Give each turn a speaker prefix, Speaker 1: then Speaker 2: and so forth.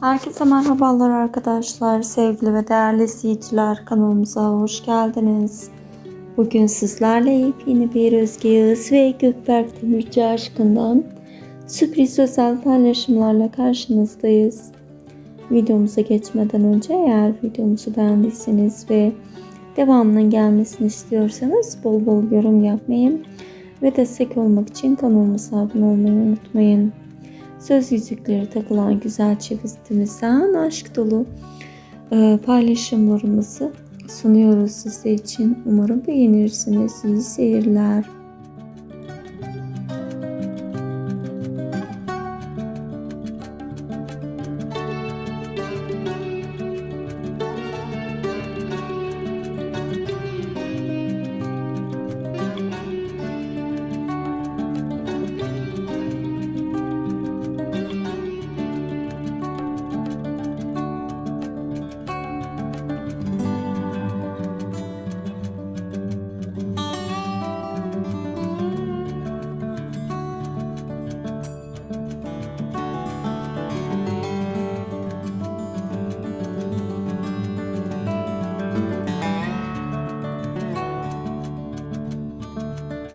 Speaker 1: Herkese merhabalar arkadaşlar, sevgili ve değerli izleyiciler kanalımıza hoş geldiniz. Bugün sizlerle yepyeni bir Özge Yağız ve Gökberk Demirci aşkından sürpriz özel paylaşımlarla karşınızdayız. Videomuza geçmeden önce eğer videomuzu beğendiyseniz ve devamının gelmesini istiyorsanız bol bol yorum yapmayı ve destek olmak için kanalımıza abone olmayı unutmayın. Söz yüzükleri takılan güzel çivistimizden aşk dolu e, paylaşımlarımızı sunuyoruz sizler için. Umarım beğenirsiniz. İyi seyirler.